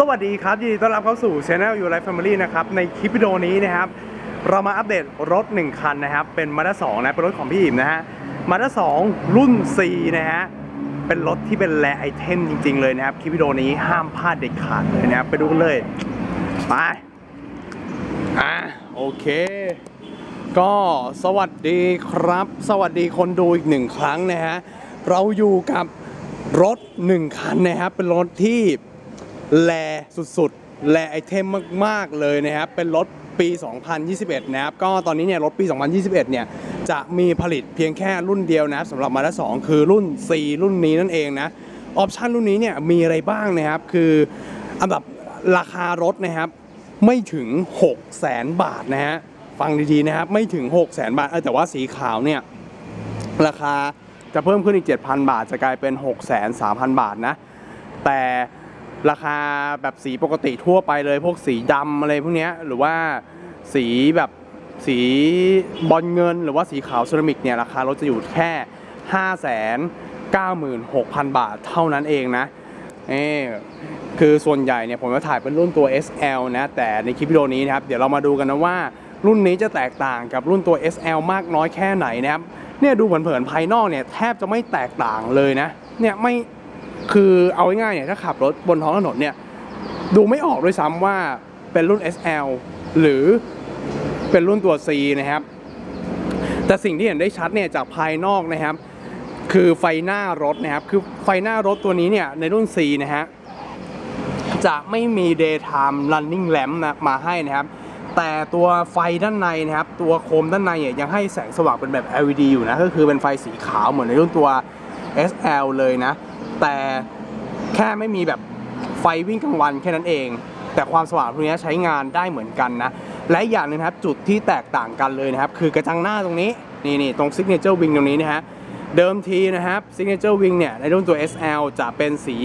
สวัสดีครับ ยินดีต้อนรับเข้าสู่ Channel You Life Family นะครับ ในคลิปวิดีโอนี้นะครับ เรามาอัปเดตรถ 1 คันนะครับ เป็น Mazda 2นะ เป็นรถของพี่อิมนะฮะ Mazda 2รุ่น C นะฮะ เป็นรถที่เป็นแรไอเทมจริง ๆ เลยนะครับ คลิปวิดีโอนี้ห้ามพลาดเด็ดขาดเลยนะครับ ไปดูกันเลย ไป อะ โอเค ก็สวัสดีครับ สวัสดีคนดูอีกหนึ่งครั้งนะฮะ เราอยู่กับรถหนึ่งคันนะครับ เป็นรถที่ แลสุดๆ แลไอเทมมากๆเลยนะครับ เป็นรถปี 2021 นะครับ ก็ตอนนี้เนี่ยรถปี 2021 เนี่ยจะมีผลิตเพียงแค่รุ่นเดียวนะสำหรับมาด้า2คือรุ่น C รุ่นนี้นั่นเองนะออปชันรุ่นนี้เนี่ยมีอะไรบ้างนะครับ คืออันดับราคารถนะครับไม่ถึง 6 0แสนบาทนะฮะฟังดีๆนะครับไม่ถึง 6 0แสนบาทแต่ว่าสีขาวเนี่ยราคาจะเพิ่มขึ้นอีก 7,000 บาท จะกลายเป็น 6 3 0 0 0 บาทนะแต่ ราคาแบบสีปกติทั่วไปเลย พวกสีดำอะไรพวกเนี้ยหรือว่าสีแบบสีบอลเงิน หรือว่าสีขาวเซรามิกเนี่ยราคารถจะอยู่แค่ 596,000 บาทเท่านั้นเองนะเออคือส่วนใหญ่เนี่ยผมจะถ่ายเป็นรุ่นตัว SL นะแต่ในคลิปวิดีโอนี้นะครับเดี๋ยวเรามาดูกันนะว่ารุ่นนี้จะแตกต่างกับรุ่นตัว SL มากน้อยแค่ไหนนะครับเนี่ยดูเผินๆภายนอกเนี่ยแทบจะไม่แตกต่างเลยนะเนี่ยไม่ คือเอาง่ายๆเนี่ยถ้าขับรถบนท้องถนนเนี่ยดูไม่ออกด้วยซ้ำว่าเป็นรุ่น SL หรือเป็นรุ่นตัว C นะครับ แต่สิ่งที่เห็นได้ชัดเนี่ยจากภายนอกนะครับ คือไฟหน้ารถนะครับ คือไฟหน้ารถตัวนี้เนี่ยในรุ่น C นะฮะจะไม่มี daytime running lamp นะมาให้นะครับ แต่ตัวไฟด้านในนะครับ ตัวโคมด้านในเนี่ยยังให้แสงสว่างเป็นแบบ LED อยู่นะ ก็คือเป็นไฟสีขาวเหมือนในรุ่นตัว SL เลยนะ แต่แค่ไม่มีแบบไฟวิ่งกลางวันแค่นั้นเอง แต่ความสว่างพวกนี้ใช้งานได้เหมือนกันนะ และอย่างหนึงครับจุดที่แตกต่างกันเลยนะครับ คือกระจังหน้าตรงนี้นี่นี่ตรง Signature Wing ตรงนี้นะฮะเดิมทีนะครับ Signature Wing เนี่ยในรุ่นตัว SL จะเป็นสี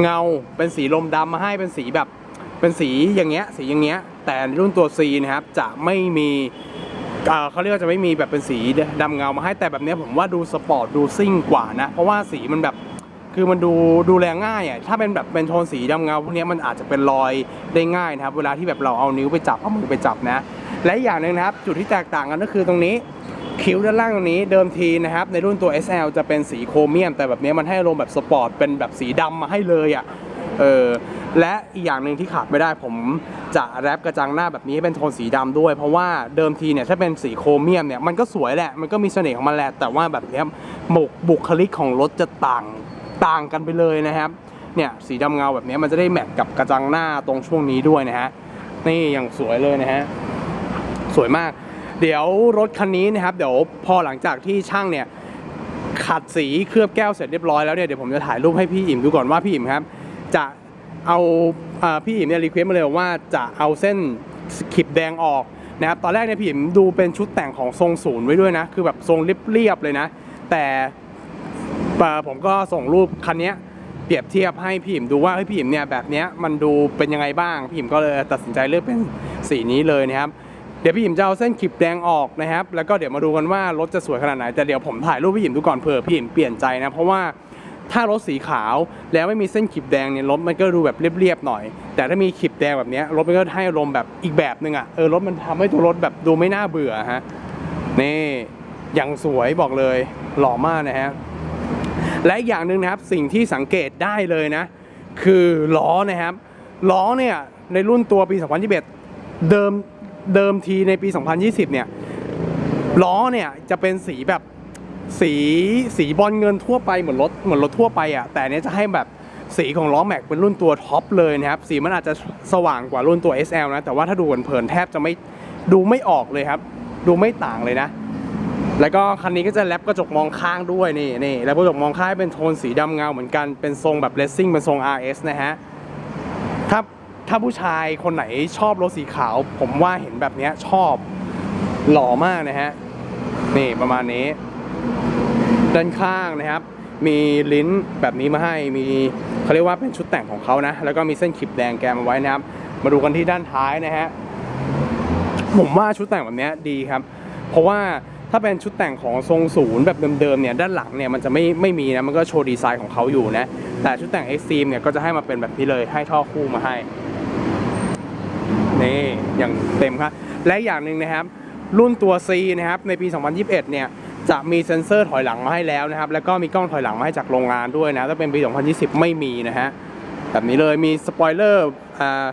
เงาเป็นสีลมดำมาให้เป็นสีแบบเป็นสีอย่างเงี้ยสีอย่างเงี้ยแต่รุ่นตัว C นะครับจะไม่มีเขาเรียกว่าจะไม่มีแบบเป็นสีดำเงามาให้แต่แบบนี้ผมว่าดูสปอร์ตดูซิ่งกว่านะ เพราะว่าสีมันแบบ คือมันดูดูแลง่ายอะถ้าเป็นแบบเป็นโทนสีดำเงาพวกนี้มันอาจจะเป็นรอยได้ง่ายนะครับ เวลาที่แบบเราเอานิ้วไปจับเอามือไปจับนะ และอย่างหนึ่งนะครับ จุดที่แตกต่างกันก็คือตรงนี้คิ้วด้านล่างตรงนี้เดิมทีนะครับ ในรุ่นตัว SL จะเป็นสีโครเมียม แต่แบบนี้มันให้อารมณ์แบบสปอร์ตเป็นแบบสีดำมาให้เลยอะเออและอีกอย่างหนึ่งที่ขาดไม่ได้ผมจะแรปกระจังหน้าแบบนี้ให้เป็นโทนสีดำด้วย เพราะว่าเดิมทีเนี่ยถ้าเป็นสีโครเมียมเนี่ยมันก็สวยแหละมันก็มีเสน่ห์ของมันแหละแต่ว่าแบบนี้บุคลิกของรถจะต่าง ต่างกันไปเลยนะครับเนี่ยสีดำเงาแบบนี้มันจะได้แมทกับกระจังหน้าตรงช่วงนี้ด้วยนะฮะนี่อย่างสวยเลยนะฮะสวยมาก เดี๋ยวรถคันนี้นะครับ เดี๋ยวพอหลังจากที่ช่างเนี่ยขัดสีเคลือบแก้วเสร็จเรียบร้อยแล้วเนี่ยเดี๋ยวผมจะถ่ายรูปให้พี่อิ่มดูก่อนว่าพี่อิ่มครับ จะเอาอพี่อิ่มเนี่ยรีเควสมาเลยว่าจะเอาเส้นขีบแดงออกนะครับตอนแรกเนี่ยพี่อิ่มดูเป็นชุดแต่งของทรงศูนย์ไว้ด้วยนะ คือแบบทรงเรียบๆเลยนะ แต่ ผมก็ส่งรูปคันนี้เปรียบเทียบให้พี่อิ่มดูว่าเฮ้ยพี่อิ่มเนี่ยแบบนี้มันดูเป็นยังไงบ้าง พี่อิ่มก็เลยตัดสินใจเลือกเป็นสีนี้เลยนะครับเดี๋ยวพี่หิมจะเอาเส้นขีบแดงออกนะครับ แล้วก็เดี๋ยวมาดูกันว่ารถจะสวยขนาดไหน แต่เดี๋ยวผมถ่ายรูปพี่หิมดูก่อนเผื่อพี่หิมเปลี่ยนใจนะ เพราะว่าถ้ารถสีขาวแล้วไม่มีเส้นขีบแดงเนี่ยรถมันก็ดูแบบเรียบๆหน่อย แต่ถ้ามีขีบแดงแบบนี้รถมันก็ให้อารมณ์แบบอีกแบบหนึ่งอะ เออรถมันทำให้ตัวรถแบบดูไม่น่าเบื่อฮะ นี่อย่างสวยบอกเลยหล่อมากนะฮะ และอีกอย่างหนึ่งนะครับสิ่งที่สังเกตได้เลยนะ คือล้อนะครับ ล้อเนี่ยในรุ่นตัวปี 2021 เดิมเดิมทีในปี 2020 เนี่ยล้อเนี่ยจะเป็นสีแบบสีสีบอลเงินทั่วไปเหมือนรถเหมือนรถทั่วไปอะแต่เนี้ยจะให้แบบสีของล้อแม็กเป็นรุ่นตัวท็อปเลยนะครับ สีมันอาจจะสว่างกว่ารุ่นตัว SL นะ แต่ว่าถ้าดูเผินๆแทบจะไม่ดูไม่ออกเลยครับ ดูไม่ต่างเลยนะ แล้วก็คันนี้ก็จะแรปกระจกมองข้างด้วยนี่นี่แล้วกระจกมองข้างเป็นโทนสีดำเงาเหมือนกันเป็นทรงแบบเลสซิ่งเป็นทรง RS นะฮะถ้าถ้าผู้ชายคนไหนชอบรถสีขาว ผมว่าเห็นแบบนี้ชอบหล่อมากนะฮะนี่ประมาณนี้ ด้านข้างนะครับ มีลิ้นแบบนี้มาให้มีเขาเรียกว่าเป็นชุดแต่งของเขานะ แล้วก็มีเส้นขีบแดงแกมเอาไว้นะครับ มาดูกันที่ด้านท้ายนะฮะผมว่าชุดแต่งแบบนี้ดีครับ เพราะว่า ถ้าเป็นชุดแต่งของทรงศูนย์แบบเดิมๆเนี่ยด้านหลังเนี่ยมันจะไม่ไม่มีนะมันก็โชว์ดีไซน์ของเขาอยู่นะแต่ชุดแต่ง Extreme เนี่ยก็จะให้มาเป็นแบบนี้เลยให้ท่อคู่มาให้นี่อย่างเต็มครับและอย่างหนึ่งนะครับ รุ่นตัว C นะครับในปี 2021 เนี่ยจะมีเซ็นเซอร์ถอยหลังมาให้แล้วนะครับแล้วก็มีกล้องถอยหลังมาให้จากโรงงานด้วยนะถ้าเป็นปี 2020 ไม่มีนะฮะแบบนี้เลยมีสปอยเลอร์อ่า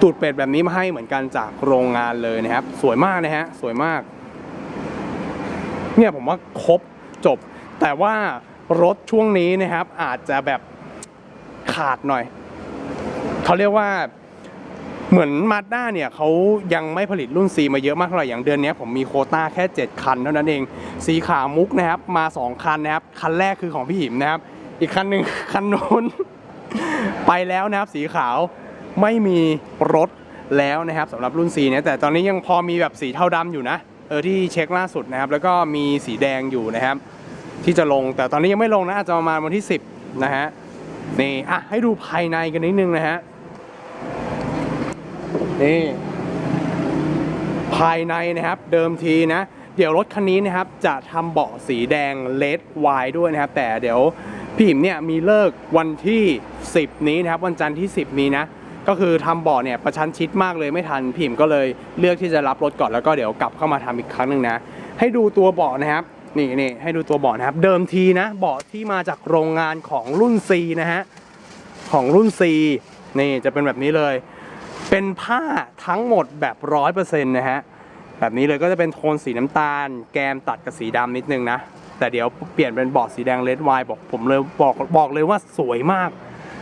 ตูดเป็ดแบบนี้มาให้เหมือนกันจากโรงงานเลยนะครับ สวยมากนะฮะสวยมาก เนี่ยผมว่าครบจบ แต่ว่ารถช่วงนี้นะครับอาจจะแบบขาดหน่อย เขาเรียกว่าเหมือนมาด้าเนี่ยเขายังไม่ผลิตรุ่น C มาเยอะมากเท่าไหร่อย่างเดือนนี้ผมมีโคต้าแค่ 7 คันเท่านั้นเอง สีขาวมุกนะครับ มา 2 คันนะครับ คันแรกคือของพี่หิมนะครับ อีกคันหนึ่งคันนู้น ไปแล้วนะครับ สีขาวไม่มีรถแล้วนะครับสำหรับรุ่น C เนี่ยแต่ตอนนี้ยังพอมีแบบสีเทาดำอยู่นะ เออที่เช็คล่าสุดนะครับ แล้วก็มีสีแดงอยู่นะครับ ที่จะลงแต่ตอนนี้ยังไม่ลงนะอาจจะประมาณวันที่ 10 นะฮะนี่อะให้ดูภายในกันนิดนึงนะฮะนี่ภายในนะครับเดิมทีนะ เดี๋ยวรถคันนี้นะครับจะทำเบาะสีแดงเลดไวด้วยนะครับ แต่เดี๋ยวพี่หิมเนี่ยมีเลิกวันที่ 10 นี้นะครับ วันจันทร์ที่ 10 นี้นะ ก็คือทำเบาะเนี่ยประชันชิดมากเลยไม่ทันพิมก็เลยเลือกที่จะรับรถก่อนแล้วก็เดี๋ยวกลับเข้ามาทำอีกครั้งหนึ่งนะ ให้ดูตัวเบาะนะครับนี่นี่ให้ดูตัวเบาะนะครับเดิมทีนะเบาะที่มาจากโรงงานของรุ่น C นะฮะของรุ่น C นี่จะเป็นแบบนี้เลย เป็นผ้าทั้งหมดแบบร้อยเปอร์เซ็นต์นะฮะแบบนี้เลยก็จะเป็นโทนสีน้ำตาล แกมตัดกับสีดำนิดนึงนะ แต่เดี๋ยวเปลี่ยนเป็นเบาะสีแดงเลดไวน์บอกผมเลยบอกบอกเลยว่าสวยมาก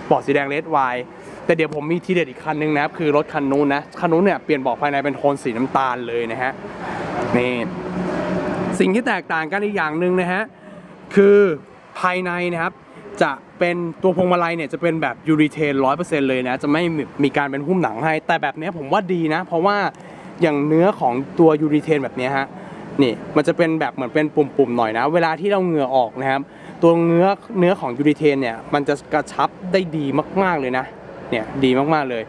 เบาะสีแดงเลดไวน์ แต่เดี๋ยวผมมีทีเด็ดอีกคันนึงนะครับคือรถคันนู้นนะคันนู้นเนี่ยเปลี่ยนเบาะภายในเป็นโทนสีน้ำตาลเลยนะฮะนี่สิ่งที่แตกต่างกันอีกอย่างหนึ่งนะฮะคือภายในนะครับจะเป็นตัวพวงมาลัยเนี่ยจะเป็นแบบยูริเทนร้อยเปอร์เซ็นต์เลยนะจะไม่มีการเป็นหุ้มหนังให้ แต่แบบนี้ผมว่าดีนะ เพราะว่าอย่างเนื้อของตัวยูริเทนแบบนี้ฮะนี่มันจะเป็นแบบเหมือนเป็นปุ่มๆหน่อยนะ เวลาที่เราเหงื่อออกนะครับ ตัวเนื้อเนื้อของยูริเทนเนี่ยมันจะกระชับได้ดีมากๆเลยนะ เนี่ยดีมากๆเลย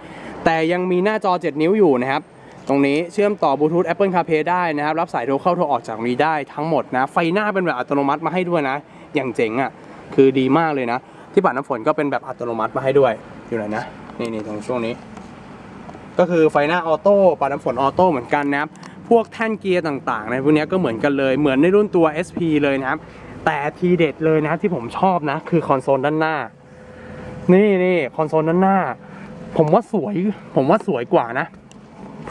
แต่ยังมีหน้าจอ 7 นิ้วอยู่นะครับ ตรงนี้เชื่อมต่อบลูทูธ Apple CarPlay ได้นะครับ รับสายโทรเข้าโทรออกจากนี้ได้ทั้งหมดนะ ไฟหน้าเป็นแบบอัตโนมัติมาให้ด้วยนะ อย่างเจ๋งอะ คือดีมากเลยนะ ที่ปัดน้ำฝนก็เป็นแบบอัตโนมัติมาให้ด้วย อยู่ไหนนะ นี่นี่ตรงช่วงนี้ ก็คือไฟหน้าออโต้ปัดน้ำฝนออโต้เหมือนกันนะครับ พวกแท่นเกียร์ต่างๆในพวกนี้ก็เหมือนกันเลย เหมือนในรุ่นตัว SP เลยนะครับ แต่ทีเด็ดเลยนะที่ผมชอบนะ คือคอนโซลด้านหน้า นี่นี่คอนโซลด้านหน้า ผมว่าสวย ผมว่าสวยกว่านะ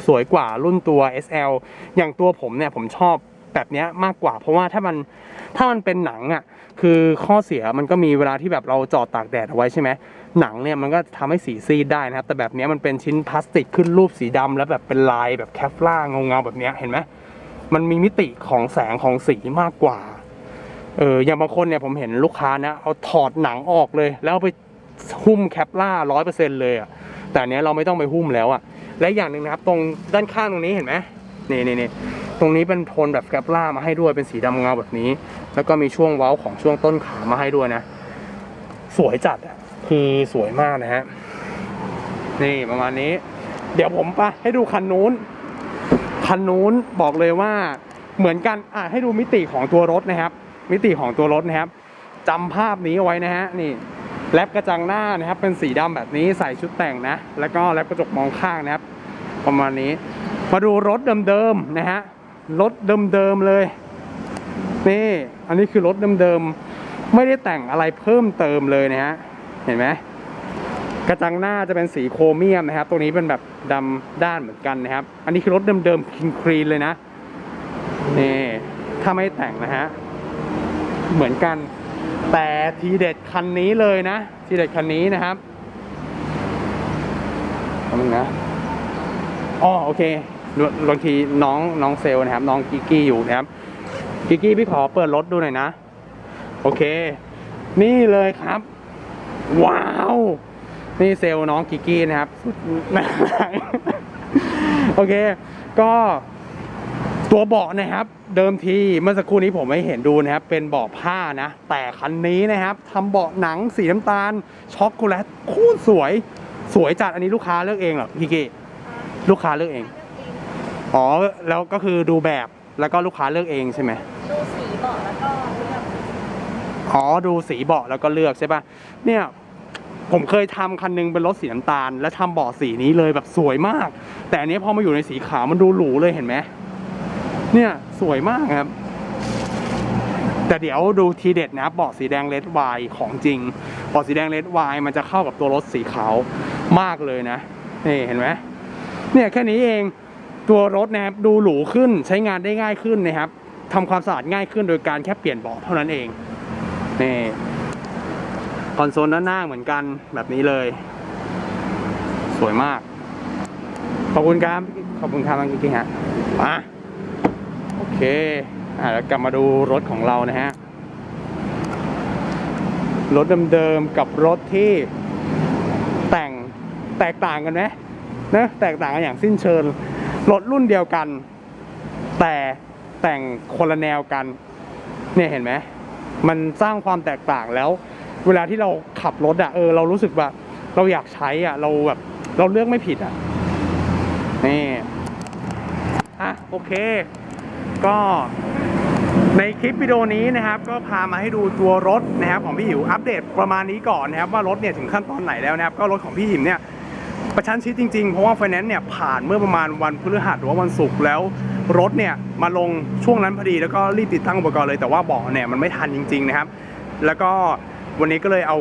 สวยกว่ารุ่นตัว SL อย่างตัวผมเนี่ยผมชอบแบบนี้มากกว่า เพราะว่าถ้ามันถ้ามันเป็นหนังอะ คือข้อเสียมันก็มีเวลาที่แบบเราจอดตากแดดเอาไว้ใช่ไหมหนังเนี่ยมันก็ทำให้สีซีดได้นะครับ แต่แบบนี้มันเป็นชิ้นพลาสติกขึ้นรูปสีดำแล้วแบบเป็นลายแบบแคฟล่าเงาๆแบบนี้เห็นไหมมันมีมิติของแสงของสีมากกว่าเอออย่างบางคนเนี่ยผมเห็นลูกค้านะเอาถอดหนังออกเลย แล้วไป หุ้มแคปล่าร้อยเปอร์เซ็นต์เลยอะแต่เนี้ยเราไม่ต้องไปหุ้มแล้วอะและอย่างหนึ่งนะครับ ตรงด้านข้างตรงนี้เห็นไหมนี่นี่นี่ตรงนี้เป็นโทนแบบแกปล่ามาให้ด้วยเป็นสีดำเงาแบบนี้ แล้วก็มีช่วงเว้าของช่วงต้นขามาให้ด้วยนะ สวยจัดอะคือสวยมากนะฮะนี่ประมาณนี้ เดี๋ยวผมไปให้ดูคันนู้นคันนู้นบอกเลยว่าเหมือนกันอะให้ดูมิติของตัวรถนะครับ มิติของตัวรถนะครับจำภาพนี้เอาไว้นะฮะนี่ แลปกระจังหน้านะครับ เป็นสีดำแบบนี้ใส่ชุดแต่งนะ แล้วก็แลปกระจกมองข้างนะครับ ประมาณนี้ มาดูรถเดิมๆนะฮะ รถเดิมๆเลย นี่ อันนี้คือรถเดิมๆ ไม่ได้แต่งอะไรเพิ่มเติมเลยนะฮะ เห็นไหมกระจังหน้าจะเป็นสีโครเมียมนะครับ ตัวนี้เป็นแบบดำด้านเหมือนกันนะครับ อันนี้คือรถเดิมๆคิงครีนเลยนะ นี่ ถ้าไม่แต่งนะฮะ เหมือนกัน แต่ทีเด็ดคันนี้เลยนะ ทีเด็ดคันนี้นะครับทำนึงนะอ๋อโอเคบางทีน้องน้องเซลนะครับ น้องกิกกี้อยู่นะครับกิกกี้พี่ขอเปิดรถดูหน่อยนะ โอเค นี่เลยครับ ว้าว นี่เซลน้องกิกกี้นะครับ โอเค ก็ ตัวเบาะนะครับเดิมทีเมื่อสักครู่นี้ผมไม่เห็นดูนะครับเป็นเบาะผ้านะ แต่คันนี้นะครับทำเบาะหนังสีน้ำตาลช็อกโกแลตโคตรสวยสวยจัดอันนี้ลูกค้าเลือกเองเหรอพี่กี้ลูกค้าเลือกเอง อ๋อแล้วก็คือดูแบบแล้วก็ลูกค้าเลือกเองใช่ไหมดูสีเบาะแล้วก็เลือกอ๋อดูสีเบาะแล้วก็เลือกใช่ปะเนี่ยผมเคยทำคันหนึงเป็นรถสีน้ำตาล แล้วทำเบาะสีนี้เลยแบบสวยมาก แต่อันนี้พอมาอยู่ในสีขาวมันดูหรูเลยเห็นไหม เนี่ยสวยมากครับ แต่เดี๋ยวดูทีเด็ดนะบาะสีแดงเลดไวของจริงบาะสีแดงเลดไวมันจะเข้ากับตัวรถสีขาวมากเลยนะนี่เห็นไหมเนี่ยแค่นี้เองตัวรถนะครับดูหรูขึ้นใช้งานได้ง่ายขึ้นนะครับทำความสะอาดง่ายขึ้นโดยการแค่เปลี่ยนเบาะเท่านั้นเองนี่คอนโซลด้านหน้าเหมือนกันแบบนี้เลย สวยมาก ขอบคุณครับ ขอบคุณครับน้งกิ๊กฮะมา เคอ่าแล้วกลับมาดูรถของเรานะฮะ รถเดิมๆกับรถที่แต่งแตกต่างกันไหมนะแตกต่างกันอย่างสิ้นเชิงรถรุ่นเดียวกัน แต่แต่งคนละแนวกัน เนี่ยเห็นไหมมันสร้างความแตกต่างแล้ว เวลาที่เราขับรถอะเออเรารู้สึกว่าเราอยากใช้อะเราแบบเราเลือกไม่ผิดอะนี่อะโอเค ก็ในคลิปวิดีโอนี้นะครับ ก็พามาให้ดูตัวรถนะครับ ของพี่หิวอัปเดตประมาณนี้ก่อนนะครับ ว่ารถเนี่ยถึงขั้นตอนไหนแล้วนะครับ ก็รถของพี่หิมเนี่ยประชันชิดจริงๆ เพราะว่าไฟแนนซ์เนี่ยผ่านเมื่อประมาณวันพฤหัสหรือว่าวันศุกร์แล้วรถเนี่ยมาลงช่วงนั้นพอดีแล้วก็รีบติดตั้งอุปกรณ์เลยแต่ว่าเบาะเนี่ยมันไม่ทันจริง ๆนะครับ แล้วก็วันนี้ก็เลยเอา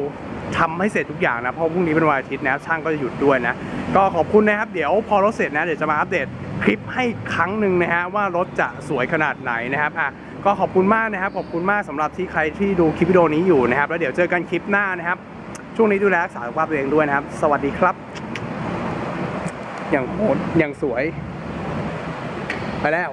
ทำให้เสร็จทุกอย่างนะเพราะพรุ่งนี้เป็นวันอาทิตย์นะช่างก็จะหยุดด้วยนะก็ขอบคุณนะครับ เดี๋ยวพอรถเสร็จนะเดี๋ยวจะมาอัปเดต คลิปให้ครั้งหนึ่งนะฮะว่ารถจะสวยขนาดไหนนะครับอะก็ขอบคุณมากนะครับขอบคุณมากสำหรับที่ใครที่ดูคลิปวิดีโอนี้อยู่นะครับ แล้วเดี๋ยวเจอกันคลิปหน้านะครับ ช่วงนี้ดูแลรักษาสุขภาพตัวเองด้วยนะครับ สวัสดีครับ อย่างโหดอย่างสวย ไปแล้ว